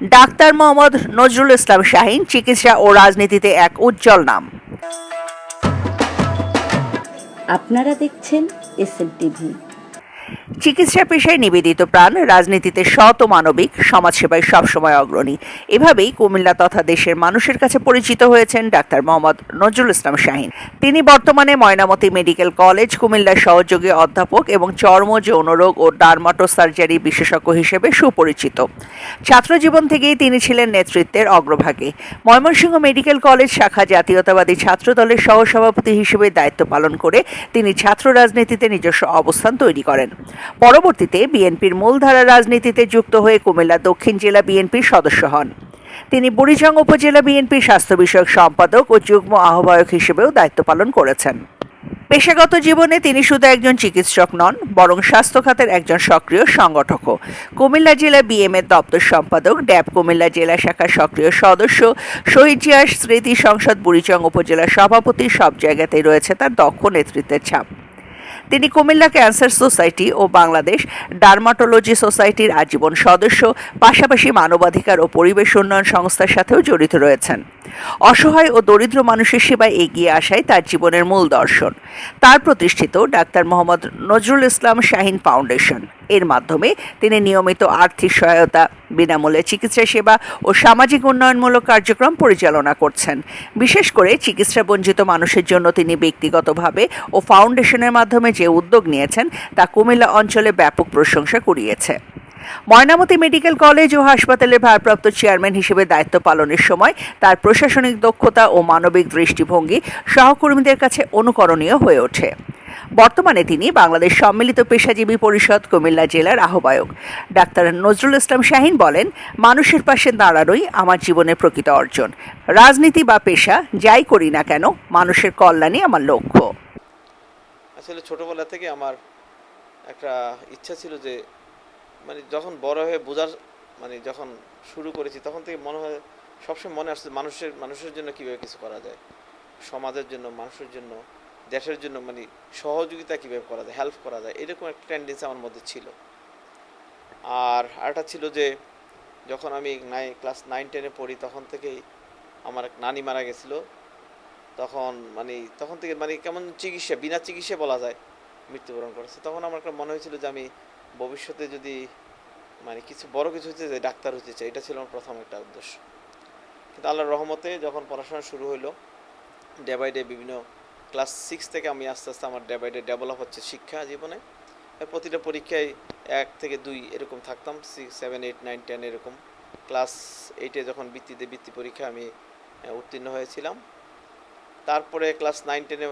Doctor Mohammad Nazrul Islam Shahin চিকিৎসা ও রাজনীতিতে এক উজ্জ্বল নাম। আপনারা দেখছেন এস টিভি। চিকিৎসা পেশায় নিবেদিত প্রাণ, রাজনীতিতে সৎ ও মানবিক, সমাজসেবায় সবসময় অগ্রণী। এভাবেই কুমিল্লা তথা দেশের মানুষের কাছে পরিচিত হয়েছেন ডাক্তার মোহাম্মদ নজরুল ইসলাম শাহিন। তিনি বর্তমানে ময়নামতি মেডিকেল কলেজ কুমিল্লার সহযোগী অধ্যাপক এবং চর্ম যৌনরোগ ও ডার্মাটো সার্জারি বিশেষজ্ঞ হিসেবে সুপরিচিত। ছাত্রজীবন থেকেই তিনি ছিলেন নেতৃত্বের অগ্রভাগে। ময়মনসিংহ মেডিকেল কলেজ শাখা জাতীয়তাবাদী ছাত্র দলের সহসভাপতি হিসেবে দায়িত্ব পালন করে তিনি ছাত্র রাজনীতিতে নিজস্ব অবস্থান তৈরি করেন। পরবর্তীতে বিএনপির মূলধারা রাজনীতিতে যুক্ত হয়ে কুমিল্লা দক্ষিণ জেলা বিএনপির সদস্য হন। তিনি বুড়িচং উপজেলা বিএনপির স্বাস্থ্য বিষয়ক সম্পাদক ও যুগ্ম আহ্বায়ক হিসেবেও দায়িত্ব পালন করেছেন। পেশাগত জীবনে তিনি শুধু একজন চিকিৎসক নন, বরং স্বাস্থ্য খাতের একজন সক্রিয় সংগঠকও। কুমিল্লা জেলা বিএমএর দপ্তর সম্পাদক, ড্যাব কুমিল্লা জেলা শাখার সক্রিয় সদস্য, শহীদ জিয়ার স্মৃতি সংসদ বুড়িচং উপজেলা সভাপতি সব জায়গাতেই রয়েছে তার দক্ষ নেতৃত্বের ছাপ। তিনি কুমিল্লা ক্যান্সার সোসাইটি ও বাংলাদেশ ডার্মাটোলজি সোসাইটির আজীবন সদস্য, পাশাপাশি মানবাধিকার ও পরিবেশ উন্নয়ন সংস্থার সাথেও জড়িত রয়েছেন। অসহায় ও দরিদ্র মানুষের সেবায় এগিয়ে আসাই তার জীবনের মূল দর্শন। তার প্রতিষ্ঠিত ডাক্তার মোহাম্মদ নজরুল ইসলাম শাহিন ফাউন্ডেশন। এর মাধ্যমে তিনি নিয়মিত আর্থিক সহায়তা, বিনামূল্যে চিকিৎসা সেবা ও সামাজিক উন্নয়নমূলক কার্যক্রম পরিচালনা করছেন। বিশেষ করে চিকিৎসা বঞ্চিত মানুষের জন্য তিনি ব্যক্তিগতভাবে ও ফাউন্ডেশনের মাধ্যমে যে উদ্যোগ নিয়েছেন, তা কুমিল্লা অঞ্চলে ব্যাপক প্রশংসা কুড়িয়েছে। ময়নামতি মেডিকেল কলেজ ও হাসপাতালের ভারপ্রাপ্ত চেয়ারম্যান হিসেবে দায়িত্ব পালনের সময় তার প্রশাসনিক দক্ষতা ও মানবিক দৃষ্টিভঙ্গি সহকর্মীদের কাছে অনুকরণীয় হয়ে ওঠে। বর্তমানে তিনি বাংলাদেশ সম্মিলিত পেশাজীবী পরিষদ কুমিল্লা জেলার আহ্বায়ক। ডাক্তার নজরুল ইসলাম শাহিন বলেন, মানুষের পাশে দাঁড়ানোই আমার জীবনের প্রকৃত অর্জন। রাজনীতি বা পেশা, যাই করি না কেন, মানুষের কল্যাণই আমার লক্ষ্য। আসলে ছোটবেলা থেকে আমার একটা ইচ্ছা ছিল যে মানে যখন বড় হয়ে বোঝার মানে যখন শুরু করেছি, তখন থেকে মনে হয়, সবসময় মনে আসছে মানুষের মানুষের জন্য কীভাবে কিছু করা যায়। সমাজের জন্য, মানুষের জন্য দেশের জন্য মানে সহযোগিতা কীভাবে করা যায় হেল্প করা যায়, এরকম একটা টেন্ডেন্সি আমার মধ্যে ছিল। আর আরেকটা ছিল যে, যখন আমি নাই ক্লাস নাইন টেনে পড়ি, তখন থেকেই আমার এক নানি মারা গেছিল। তখন মানে তখন থেকে মানে কেমন চিকিৎসা, বিনা চিকিৎসা বলা যায়, মৃত্যুবরণ করেছে। তখন আমার মনে হয়েছিল যে, আমি ভবিষ্যতে যদি মানে কিছু বড় কিছু হচ্ছে যে ডাক্তার হতে চাই, এটা ছিল আমার প্রথম একটা উদ্দেশ্য। কিন্তু আল্লাহর রহমতে যখন পড়াশোনা শুরু হইল ডে বাই ডে বিভিন্ন ক্লাস সিক্স থেকে আমি আস্তে আস্তে আমার ডে বাই ডে ডেভেলপ হচ্ছে শিক্ষা জীবনে। প্রতিটা পরীক্ষায় এক থেকে দুই এরকম থাকতাম six seven eight nine ten এরকম। ক্লাস এইটে যখন বৃত্তিতে বৃত্তি পরীক্ষা আমি উত্তীর্ণ হয়েছিলাম। তারপরে ক্লাস নাইন টেনে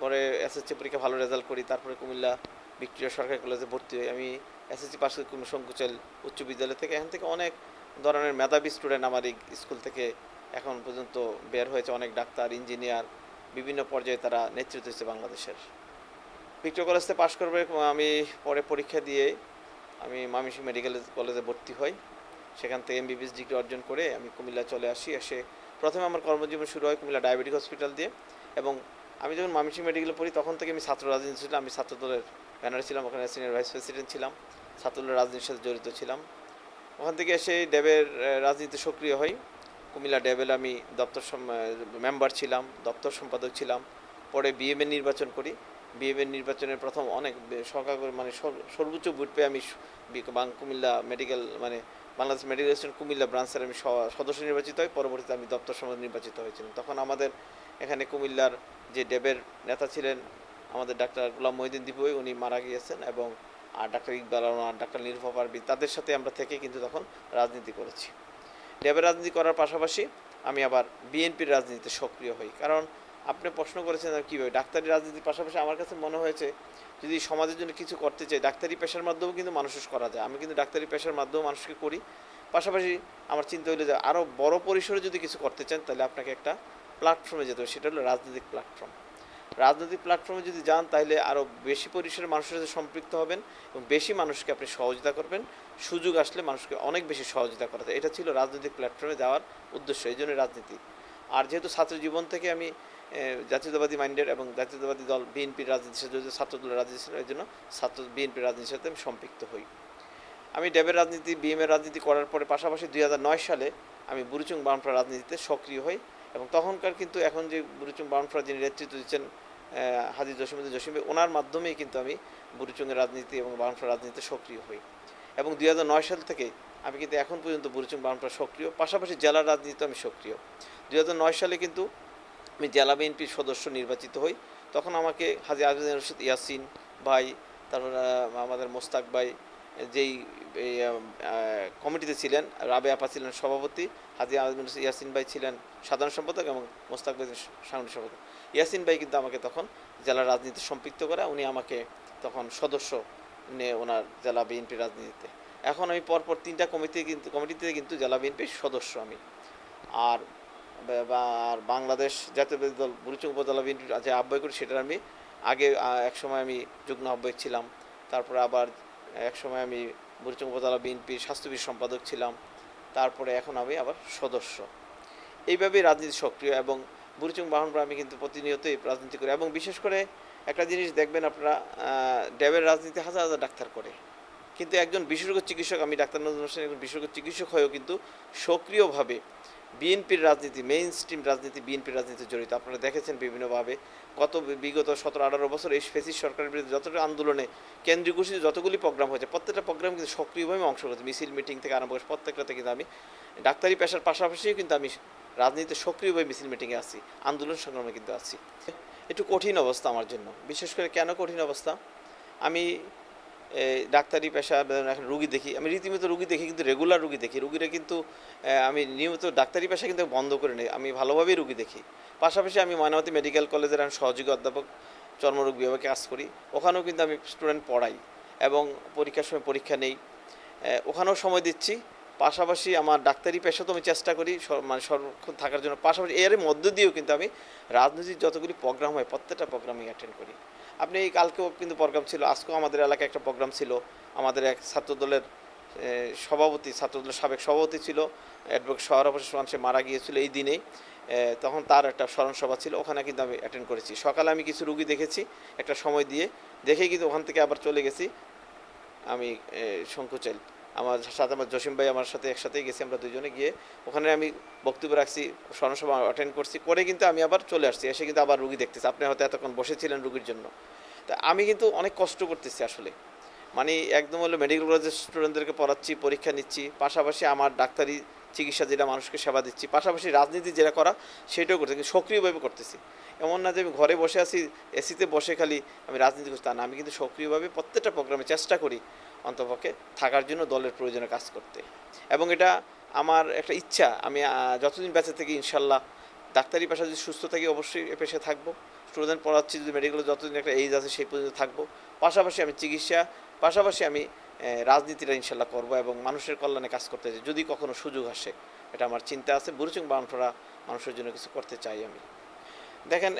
পরে এসএসসি পরীক্ষা ভালো রেজাল্ট করি। তারপরে কুমিল্লা ভিক্টোরিয়া সরকারি কলেজে ভর্তি হই। আমি এসএসসি পাশ করি শঙ্কুচল উচ্চ বিদ্যালয় থেকে এখান থেকে অনেক ধরনের মেধাবী স্টুডেন্ট আমার এই স্কুল থেকে এখন পর্যন্ত বের হয়েছে। অনেক ডাক্তার ইঞ্জিনিয়ার বিভিন্ন পর্যায়ে তারা নেতৃত্ব দিচ্ছে বাংলাদেশের। ভিক্টোরিয়া কলেজ থেকে পাশ করবে আমি পরে পরীক্ষা দিয়ে আমি মামিসি মেডিকেল কলেজে ভর্তি হই। সেখান থেকে এম এমবিবিএস ডিগ্রি অর্জন করে আমি কুমিল্লা চলে আসি এসে প্রথমে আমার কর্মজীবন শুরু হয় কুমিল্লা ডায়াবেটিক হসপিটাল দিয়ে। এবং আমি যখন মামিসি মেডিকেলে পড়ি তখন থেকে আমি ছাত্র রাজনীতি ছিলাম আমি ছাত্রদলের ব্যানারে ছিলাম ওখানে সিনিয়র ভাইস প্রেসিডেন্ট ছিলাম ছাত্রদলের রাজনীতির সাথে জড়িত ছিলাম। ওখান থেকে এসে ড্যাবের আহ, রাজনীতিতে সক্রিয় হই। কুমিল্লা ড্যাবেল আমি দপ্তর মেম্বার ছিলাম, দপ্তর সম্পাদক ছিলাম। পরে বিএমএ নির্বাচন করি। বিএমএ নির্বাচনের প্রথম অনেক সরকার মানে সর- সর্বোচ্চ ভোট পেয়ে আমি কুমিল্লা মেডিকেল মানে বাংলাদেশ মেডিকেল স্টেশন কুমিল্লা ব্রাঞ্চের আমি সদস্য নির্বাচিত হই। পরবর্তীতে আমি দপ্তর সমাজ নির্বাচিত হয়েছিলাম। তখন আমাদের এখানে কুমিল্লার যে ডেবের নেতা ছিলেন, আমাদের ডাক্তার গুলাম মহিদিন দীপুই, উনি মারা গিয়েছেন এবং আর ডাক্তার ইকবাল আর ডাক্তার নীলফা পারবি তাদের সাথে আমরা থেকে কিন্তু তখন রাজনীতি করেছি। ড্যাবের রাজনীতি করার পাশাপাশি আমি আবার বিএনপির রাজনীতিতে সক্রিয় হই। কারণ আপনি প্রশ্ন করেছেন কীভাবে ডাক্তারি রাজনীতির পাশাপাশি আমার কাছে মনে হয়েছে যদি সমাজের জন্য কিছু করতে চাই, ডাক্তারি পেশার মাধ্যমেও কিন্তু মানুষের করা যায়। আমি কিন্তু ডাক্তারি পেশার মাধ্যমেও মানুষকে করি। পাশাপাশি আমার চিন্তা হলো যে আরও বড় পরিসরে যদি কিছু করতে চান, তাহলে আপনাকে একটা প্ল্যাটফর্মে যেতে হবে। সেটা হলো রাজনৈতিক প্ল্যাটফর্ম রাজনৈতিক প্ল্যাটফর্মে যদি যান, তাহলে আরও বেশি পরিসরে মানুষের সাথে সম্পৃক্ত হবেন এবং বেশি মানুষকে আপনি সহযোগিতা করবেন। সুযোগ আসলে মানুষকে অনেক বেশি সহযোগিতা করা এটা ছিল রাজনৈতিক প্ল্যাটফর্মে যাওয়ার উদ্দেশ্য, এই জন্য রাজনীতি। আর যেহেতু ছাত্র জীবন থেকে আমি জাতীয়তাবাদী মাইন্ডের এবং জাতীয়তাবাদী দল বিএনপির রাজনীতির সাথে ছাত্র দলের রাজনীতির সাথে, এই জন্য ছাত্র বিএনপির রাজনীতির সাথে আমি সম্পৃক্ত হই। আমি ড্যাবের রাজনীতি বিএমের রাজনীতি করার পরে পাশাপাশি দুই হাজার নয় সালে আমি বুরুচুং বামফ্রা রাজনীতিতে সক্রিয় হই এবং তখনকার কিন্তু এখন যে বুরুচুং বামফ্রা যিনি নেতৃত্ব দিচ্ছেন হাজি জসিমুদ্দিন জসিম ওনার মাধ্যমেই কিন্তু আমি বুরুচুংয়ের রাজনীতি এবং বামফ্রা রাজনীতিতে সক্রিয় হই। এবং দুই হাজার নয় সাল থেকে আমি কিন্তু এখন পর্যন্ত বুরুচুং বামফ্রা সক্রিয়, পাশাপাশি জেলার রাজনীতিতে আমি সক্রিয়। দু হাজার নয় সালে কিন্তু আমি জেলা বিএনপির সদস্য নির্বাচিত হই। তখন আমাকে হাজি আজ রশিদ ইয়াসিন ভাই, তারপর আমাদের মোস্তাক ভাই যেই কমিটিতে ছিলেন রাবে আপা ছিলেন সভাপতি, হাজি আজম ইয়াসিন ভাই ছিলেন সাধারণ সম্পাদক এবং মোস্তাক ভাই সাংগঠনিক সম্পাদক। ইয়াসিন ভাই কিন্তু আমাকে তখন জেলা রাজনীতি সম্পৃক্ত করে, উনি আমাকে তখন সদস্য নিয়ে ওনার জেলা বিএনপির রাজনীতিতে। এখন আমি পরপর তিনটা কমিটি কিন্তু, কমিটিতে কিন্তু জেলা বিএনপির সদস্য আমি। আর আর বাংলাদেশ জাতীয়বাদী দল বুরুচুং উপজেলা বিএনপির যে আহ্বায়ক করি সেটার আমি আগে এক সময় আমি যুগ্ম আহ্বায়ক ছিলাম। তারপরে আবার এক সময় আমি বুরুচুং উপজেলা বিএনপির স্বাস্থ্যবিদ সম্পাদক ছিলাম, তারপরে এখন আমি আবার সদস্য। এইভাবেই রাজনীতি সক্রিয় এবং বুরুচুং বাহনপুর আমি কিন্তু প্রতিনিয়তই রাজনীতি করি এবং বিশেষ করে একটা জিনিস দেখবেন আপনারা ড্যাবের রাজনীতি হাজার হাজার ডাক্তার করে। কিন্তু একজন বিশেষজ্ঞ চিকিৎসক, আমি ডাক্তার নজরুল হোসেন একজন বিশেষজ্ঞ চিকিৎসক হয়েও কিন্তু সক্রিয়ভাবে বিএনপির রাজনীতি মেইন স্ট্রিম রাজনীতি, বিএনপির রাজনীতি জড়িত। আপনারা দেখেছেন বিভিন্নভাবে গত বিগত সতেরো, আঠারো বছর এই ফেসিস সরকারের বিরুদ্ধে যতটা আন্দোলনে কেন্দ্রীয় ঘোষিত যতগুলি প্রোগ্রাম হয়েছে, প্রত্যেকটা প্রোগ্রাম কিন্তু সক্রিয়ভাবে অংশ করছে। মিছিল, মিটিং থেকে আরম্ভ করে প্রত্যেকটাতে কিন্তু আমি ডাক্তারি পেশার পাশাপাশিও কিন্তু আমি রাজনীতিতে সক্রিয়ভাবে মিছিল মিটিংয়ে আছি, আন্দোলন সংগ্রামে কিন্তু আছি। একটু কঠিন অবস্থা আমার জন্য। বিশেষ করে কেন কঠিন অবস্থা? আমি ডাক্তারি পেশা এখন রুগী দেখি, আমি রীতিমতো রুগী দেখি, কিন্তু রেগুলার রুগী দেখি। রুগীরা কিন্তু আমি নিয়মিত ডাক্তারি পেশা কিন্তু বন্ধ করে নিই, আমি ভালোভাবেই রুগী দেখি। পাশাপাশি আমি ময়নামতি মেডিকেল কলেজের আমি সহযোগী অধ্যাপক, চর্মরোগ বিভাগে কাজ করি। ওখানেও কিন্তু আমি স্টুডেন্ট পড়াই এবং পরীক্ষার সময় পরীক্ষা নেই। ওখানেও সময় দিচ্ছি। পাশাপাশি আমার ডাক্তারি পেশা তো আমি চেষ্টা করি মানে সর্বক্ষণ থাকার জন্য। পাশাপাশি এর মধ্য দিয়েও কিন্তু আমি রাজনীতির যতগুলি প্রোগ্রাম হয়, প্রত্যেকটা প্রোগ্রামে অ্যাটেন্ড করি। আপনি এই কালকেও কিন্তু প্রোগ্রাম ছিল, আজকেও আমাদের এলাকায় একটা প্রোগ্রাম ছিল। আমাদের এক ছাত্রদলের সভাপতি, ছাত্রদলের সাবেক সভাপতি ছিল অ্যাডভোকেট শহর অবশ্যই সে মারা গিয়েছিল এই দিনেই তখন তার একটা স্মরণসভা ছিল, ওখানে কিন্তু আমি অ্যাটেন্ড করেছি। সকালে আমি কিছু রুগী দেখেছি, একটা সময় দিয়ে, দেখে কিন্তু ওখান থেকে আবার চলে গেছি। আমি শঙ্কুচাইল। আমার সাথে আমার জসিম ভাই আমার সাথে একসাথেই গেছি, আমরা দুজনে গিয়ে। ওখানে আমি বক্তব্য রাখছি স্মরণসভা অ্যাটেন্ড করছি, করে কিন্তু আমি আবার চলে আসছি, এসে কিন্তু আবার রুগী দেখতেছি। আপনি হয়তো এতক্ষণ বসেছিলেন রুগীর জন্য। তা আমি কিন্তু অনেক কষ্ট করতেছি আসলে। মানে একদম হলো মেডিকেল কলেজের স্টুডেন্টদেরকে পড়াচ্ছি, পরীক্ষা নিচ্ছি, পাশাপাশি আমার ডাক্তারি চিকিৎসা যেটা মানুষকে সেবা দিচ্ছি, পাশাপাশি রাজনীতি যেটা করা, সেটাও করতেছি, কিন্তু সক্রিয়ভাবে করতেছি। এমন না যে আমি ঘরে বসে আছি এসিতে বসে খালি আমি রাজনীতি করছি, তা না। আমি কিন্তু সক্রিয়ভাবে প্রত্যেকটা প্রোগ্রামে চেষ্টা করি অন্তপক্ষে থাকার জন্য দলের প্রয়োজনে কাজ করতে। এবং এটা আমার একটা ইচ্ছা। আমি যতদিন বেঁচে থাকি, ইনশাল্লাহ ডাক্তারি পেশা যদি সুস্থ থাকি, অবশ্যই এ পেশায় থাকব। স্টুডেন্ট পড়াচ্ছি, যদি মেডিকেলে যতদিন একটা এইজ আছে, সেই পর্যন্ত থাকব। পাশাপাশি আমি চিকিৎসা, পাশাপাশি আমি রাজনীতিটা ইনশাল্লাহ করব এবং মানুষের কল্যাণে কাজ করতে চাই। যদি কখনো সুযোগ আসে, এটা আমার চিন্তা আছে। বুরুচুং বামফোরা মানুষের জন্য কিছু করতে চাই আমি। দেখেন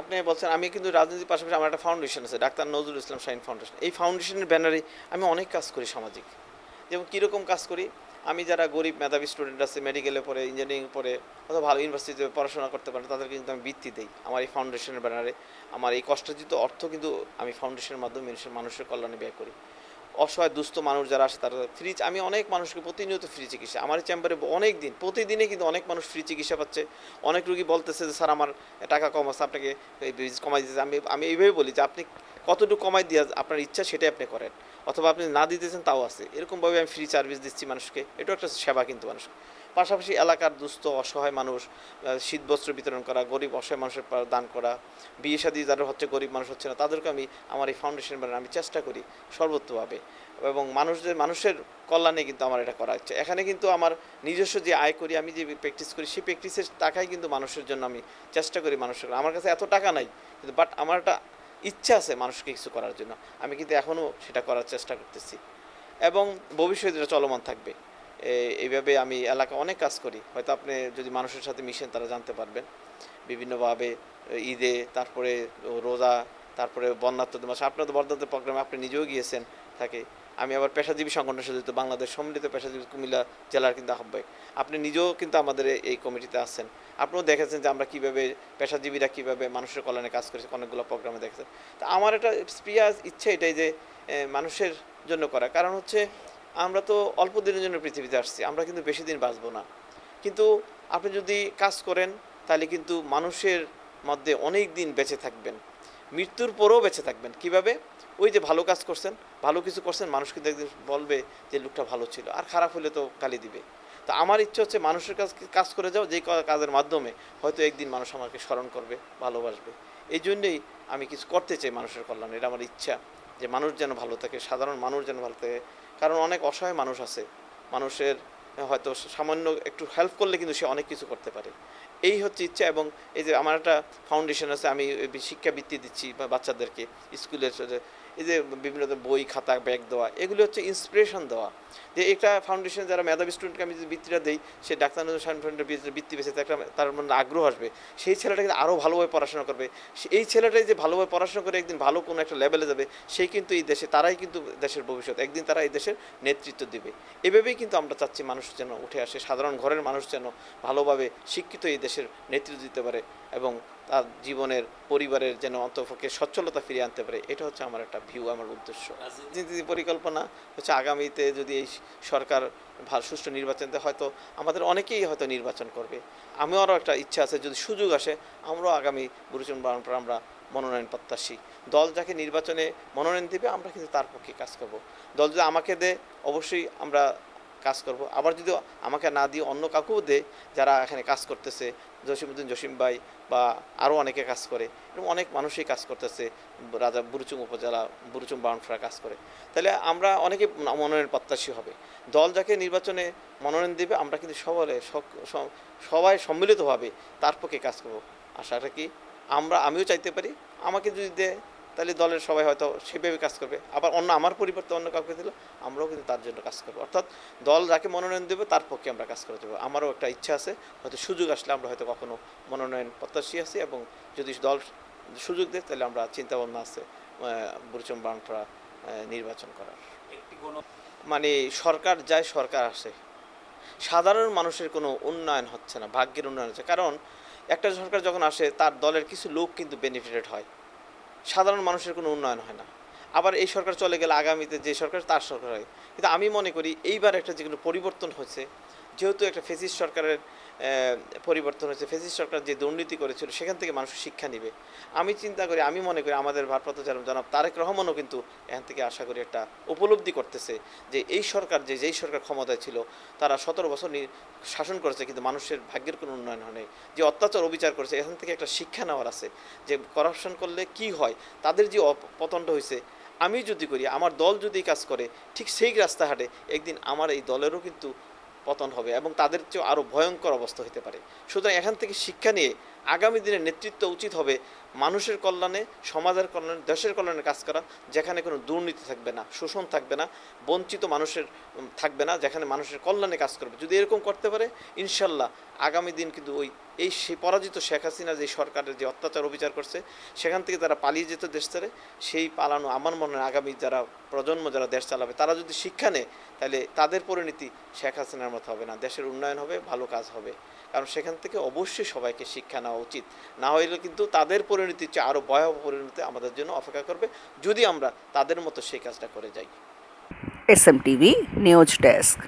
আপনি বলছেন, আমি কিন্তু রাজনীতির পাশাপাশি আমার একটা ফাউন্ডেশন আছে, ডাক্তার নজরুল ইসলাম শাহিন ফাউন্ডেশন এই ফাউন্ডেশনের ব্যানারে আমি অনেক কাজ করি সামাজিক। যেমন কীরকম কাজ করি? আমি যারা গরিব মেধাবী স্টুডেন্ট আছে মেডিকেলে পড়ে ইঞ্জিনিয়ারিং পড়ে, অথবা ভালো ইউনিভার্সিটিতে পড়াশোনা করতে পারে, তাদেরকে কিন্তু আমি বৃত্তি দিই আমার এই ফাউন্ডেশনের ব্যানারে আমার এই কষ্টার্জিত অর্থ কিন্তু আমি ফাউন্ডেশনের মাধ্যমে মানুষের কল্যাণে ব্যয় করি। অসহায় দুস্থ মানুষ যারা আসে, তারা ফ্রি আমি অনেক মানুষকে প্রতিনিয়ত ফ্রি চিকিৎসা, আমার চেম্বারে অনেক দিন প্রতিদিনে কিন্তু অনেক মানুষ ফ্রি চিকিৎসা পাচ্ছে। অনেক রুগী বলতেছে যে, স্যার, আমার টাকা কম আছে, আপনাকে বিল কমাই দিতে আমি আমি এইভাবে বলি যে, আপনি কতটুকু কমাই দিয়ে, আপনার ইচ্ছা সেটাই আপনি করেন। অথবা আপনি না দিতেছেন, তাও আছে। এরকমভাবে আমি ফ্রি সার্ভিস দিচ্ছি মানুষকে। এটাও একটা সেবা কিন্তু মানুষ পাশাপাশি এলাকার দুস্থ, অসহায় মানুষ শীতবস্ত্র বিতরণ করা, গরিব, অসহায় মানুষের দান করা, বিয়ে শাদী যারা হচ্ছে গরিব মানুষ হচ্ছে না, তাদেরকে আমি আমার এই ফাউন্ডেশন ব্যানার আমি চেষ্টা করি সর্বত্রভাবে এবং মানুষদের, মানুষের কল্যাণে কিন্তু আমার এটা করা হচ্ছে। এখানে কিন্তু আমার নিজস্ব যে আয় করি, আমি যে প্র্যাকটিস করি, সেই প্র্যাকটিসের টাকাই কিন্তু মানুষের জন্য আমি চেষ্টা করি মানুষের। আমার কাছে এত টাকা নাই, কিন্তু বাট আমার একটা ইচ্ছা আছে মানুষকে কিছু করার জন্য। আমি কিন্তু এখনও সেটা করার চেষ্টা করতেছি। এবং ভবিষ্যতে চলমান থাকবে। এইভাবে আমি এলাকা অনেক কাজ করি। হয়তো আপনি যদি মানুষের সাথে মিশেন, তারা জানতে পারবেন। বিভিন্নভাবে ঈদে, তারপরে রোজা, তারপরে বন্যাত্মদের মাসে আপনার তো বন্যাত্ম প্রোগ্রামে আপনি নিজেও গিয়েছেন থাকে। আমি আবার পেশাজীবী সংগঠনের সাথে বাংলাদেশ সম্মিলিত পেশাজীবী কুমিল্লা জেলার কিন্তু আহ্বায়ক। আপনি নিজেও কিন্তু আমাদের এই- কমিটিতে আছেন। আপনিও দেখেছেন যে আমরা কীভাবে পেশাজীবীরা কীভাবে মানুষের কল্যাণে কাজ করেছে, অনেকগুলো প্রোগ্রামে দেখেছেন। তা আমার একটা প্রিয়া ইচ্ছে এটাই যে মানুষের জন্য করা। কারণ হচ্ছে আমরা তো অল্প দিনের জন্য পৃথিবীতে আসছি, আমরা কিন্তু বেশি দিন বাঁচবো না। কিন্তু আপনি যদি কাজ করেন, তাহলে কিন্তু মানুষের মধ্যে অনেক দিন বেঁচে থাকবেন। মৃত্যুর পরেও বেঁচে থাকবেন। কীভাবে? ওই যে ভালো কাজ করছেন, ভালো কিছু করছেন, মানুষ কিন্তু একদিন বলবে যে, লোকটা ভালো ছিল। আর খারাপ হলে তো গালি দিবে। তো আমার ইচ্ছে হচ্ছে মানুষের কাজ কাজ করে যাও, যে কাজের মাধ্যমে হয়তো একদিন মানুষ আমাকে স্মরণ করবে, ভালোবাসবে। এই জন্যেই আমি কিছু করতে চাই মানুষের কল্যাণে। এটা আমার ইচ্ছা যে মানুষ যেন ভালো থাকে, সাধারণ মানুষ যেন ভালো থাকে। কারণ অনেক অসহায় মানুষ আছে। মানুষের, হয়তো সামান্য একটু হেল্প করলে কিন্তু সে অনেক কিছু করতে পারে। এই হচ্ছে ইচ্ছা এবং এই যে আমার একটা ফাউন্ডেশন আছে, আমি শিক্ষাবৃত্তি দিচ্ছি বা বাচ্চাদেরকে, স্কুলের এই যে বিভিন্ন বই, খাতা, ব্যাগ দেওয়া, এগুলি হচ্ছে ইন্সপিরেশন দেওয়া। যে একটা ফাউন্ডেশন যারা মেধাবী স্টুডেন্টকে আমি যদি বৃত্তিটা দিই, সে ডাক্তার ফাউন্ডেশনের বৃত্তি- পেয়েছে একটা তার মধ্যে আগ্রহ আসবে। সেই ছেলেটা কিন্তু আরও ভালোভাবে পড়াশোনা করবে। এই ছেলেটাই যে ভালোভাবে পড়াশোনা করে একদিন ভালো কোনো একটা লেভেলে যাবে সেই কিন্তু এই দেশে তারাই কিন্তু দেশের ভবিষ্যৎ। একদিন তারা এই দেশের নেতৃত্ব দিবে। এভাবেই কিন্তু আমরা চাচ্ছি মানুষ যেন উঠে আসে, সাধারণ ঘরের মানুষ যেন ভালোভাবে শিক্ষিত এই দেশের নেতৃত্ব দিতে পারে এবং তার জীবনের পরিবারের যেন অন্তপক্ষে সচ্ছলতা ফিরিয়ে আনতে পারে, এটা হচ্ছে আমার একটা ভিউ আমার উদ্দেশ্য। রাজনীতি পরিকল্পনা হচ্ছে আগামীতে যদি এই সরকার সুষ্ঠু নির্বাচন দেয়, হয়তো আমাদের অনেকেই হয়তো নির্বাচন করবে। আমারও একটা ইচ্ছা আছে, যদি সুযোগ আসে, আমরাও আগামী গুরুজন পর, আমরা মনোনয়ন প্রত্যাশী। দল যাকে নির্বাচনে মনোনয়ন দেবে, আমরা কিন্তু তার পক্ষে কাজ করব। দল যদি আমাকে দেয় অবশ্যই আমরা কাজ করব। আবার যদি আমাকে না দিয়ে অন্য কাউকেও দেয় যারা এখানে কাজ করতেছে জসিমুদ্দিন জসিম ভাই বা আরও অনেকে কাজ করে এরকম অনেক মানুষই কাজ করতেছে, রাজা বুরুচুম উপজেলা, বুরুচুম বাউন্ডফ্রা কাজ করে। তাহলে আমরা অনেকে মনোনয়ন প্রত্যাশী হবে। দল যাকে নির্বাচনে মনোনয়ন দেবে, আমরা কিন্তু সবাই সবাই সম্মিলিতভাবে তার পক্ষে কাজ করব। আশা রাখি আমরা, আমিও চাইতে পারি, আমাকে যদি দেয় তাহলে দলের সবাই হয়তো সেভাবে কাজ করবে। আবার অন্য আমার পরিবর্তে অন্য কাউকে দিল আমরাও কিন্তু তার জন্য কাজ করব। অর্থাৎ দল যাকে মনোনয়ন দেবে তার পক্ষে আমরা কাজ করে দেবো। আমারও একটা ইচ্ছা আছে হয়তো সুযোগ আসলে আমরা হয়তো কখনো মনোনয়ন প্রত্যাশী আছি এবং যদি দল সুযোগ দেয় তাহলে আমরা চিন্তা ভাবনা আছে বুরচম বান্টরা নির্বাচন করার। মানে সরকার যায় সরকার আসে। সাধারণ মানুষের কোনো উন্নয়ন হচ্ছে না ভাগ্যের উন্নয়ন হচ্ছে কারণ একটা সরকার যখন আসে তার দলের কিছু লোক কিন্তু বেনিফিটেড হয়। সাধারণ মানুষের কোনো উন্নয়ন হয় না। আবার এই সরকার চলে গেলে আগামীতে যে সরকার, তার সরকার হয়। কিন্তু আমি মনে করি এইবার একটা যেগুলো পরিবর্তন হচ্ছে যেহেতু একটা ফেসিস সরকারের পরিবর্তন হয়েছে। ফেসিস সরকার যে দুর্নীতি করেছিল, সেখান থেকে মানুষ শিক্ষা নিবে। আমি চিন্তা করি, আমি মনে করি আমাদের ভারপ্রাপ্ত জনাব তারেক রহমানও কিন্তু এখান থেকে আশা করি একটা উপলব্ধি করতেছে যে এই সরকার যে, যেই সরকার ক্ষমতায় ছিল, তারা সতেরো বছর শাসন করেছে, কিন্তু মানুষের ভাগ্যের কোনো উন্নয়ন হয়নি যে অত্যাচার, অবিচার করেছে, এখান থেকে একটা শিক্ষা নেওয়ার আছে যে করাপশন করলে কি হয়, তাদের যে অপ- পতনটা হয়েছে, আমি যদি করি, আমার দল যদি কাজ করে, ঠিক সেই রাস্তা হাঁটে একদিন আমার এই দলেরও কিন্তু পতন হবে এবং তাদের চেয়েও আরও ভয়ঙ্কর অবস্থা হতে পারে। সুতরাং এখান থেকে শিক্ষা নিয়ে আগামী দিনে নেতৃত্ব উচিত হবে মানুষের কল্যাণে, সমাজের কল্যাণে, দেশের কল্যাণে কাজ করা, যেখানে কোনো দুর্নীতি থাকবে না, শোষণ থাকবে না, বঞ্চিত মানুষের থাকবে না, যেখানে মানুষের কল্যাণে কাজ করবে। যদি এরকম করতে পারে, ইনশাল্লাহ আগামী দিন কিন্তু ওই, এই সে পরাজিত শেখ হাসিনা যে সরকারের যে অত্যাচার অবিচার করছে, সেখান থেকে তারা পালিয়ে যেত দেশ ছেড়ে, সেই পালানো আমার মনে হয় আগামী যারা প্রজন্ম, যারা দেশ চালাবে, তারা যদি শিক্ষা নেয়, তাহলে তাদের পরিণতি শেখ হাসিনার মতো হবে না। দেশের উন্নয়ন হবে, ভালো কাজ হবে। কারণ সেখান থেকে অবশ্যই সবাইকে শিক্ষা নেওয়া উচিত। না হইলে কিন্তু তাদের পরিণতি চেয়ে আরও ভয়াবহ পরিণতি আমাদের জন্য অপেক্ষা করবে, যদি আমরা তাদের মতো সেই কাজটা করে যাই। S M TV news desk.